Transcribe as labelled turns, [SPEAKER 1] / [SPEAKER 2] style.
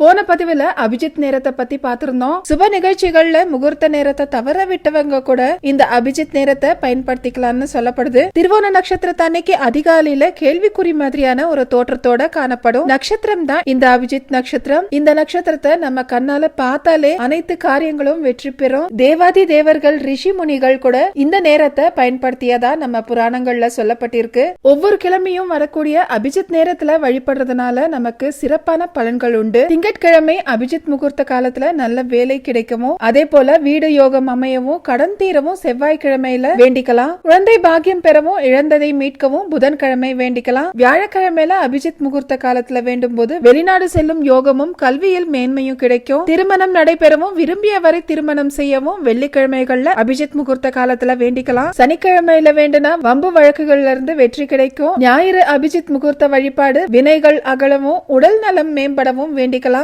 [SPEAKER 1] போன பதிவுல அபிஜித் நேரத்தை பத்தி பாத்திருந்தோம் சுப நிகழ்ச்சிகள்ல முகூர்த்த நேரத்தை தவற விட்டவங்க கூட இந்த அபிஜித் நேரத்தை பயன்படுத்திக்கலாம்னு சொல்லப்படுது. திருவோண நட்சத்திரத்தை அன்னைக்கு அதிகாலையில கேள்விக்குறி மாதிரியான ஒரு தோற்றத்தோட காணப்படும். நட்சத்திரம் தான் இந்த அபிஜித் நட்சத்திரம். இந்த நட்சத்திரத்தை நம்ம கண்ணால பார்த்தாலே அனைத்து காரியங்களும் வெற்றி பெறும். தேவாதி தேவர்கள் ரிஷி முனிகள் கூட இந்த நேரத்தை பயன்படுத்தியதா நம்ம புராணங்கள்ல சொல்லப்பட்டிருக்கு. ஒவ்வொரு கிழமையும் வரக்கூடிய அபிஜித் நேரத்துல வழிபடுறதுனால நமக்கு சிறப்பான பலன்கள் உண்டு. திங்கட்கிழமை அபிஜித் முகூர்த்த காலத்துல நல்ல வேலை கிடைக்கவும் அதே போல வீடு யோகம் அமையவும் கடன் தீரவும் செவ்வாய்க்கிழமையில வேண்டிக்கலாம். குழந்தை பாக்கியம் பெறவும் இழந்ததை மீட்கவும் புதன்கிழமை வேண்டிக்கலாம். வியாழக்கிழமையில அபிஜித் முகூர்த்த காலத்துல வேண்டும் போது வெளிநாடு செல்லும் யோகமும் கல்வியில் மேன்மையும் கிடைக்கும். திருமணம் நடைபெறவும் விரும்பிய வரை திருமணம் செய்யவும் வெள்ளிக்கிழமைகள்ல அபிஜித் முகூர்த்த காலத்துல வேண்டிக்கலாம். சனிக்கிழமையில வேண்டுனா வம்பு வழக்குகள்ல இருந்து வெற்றி கிடைக்கும். ஞாயிறு அபிஜித் முகூர்த்த வழிபாடு வினைகள் அகலவும் உடல் நலம் மேம்படவும் வேண்டிக்கலாம்.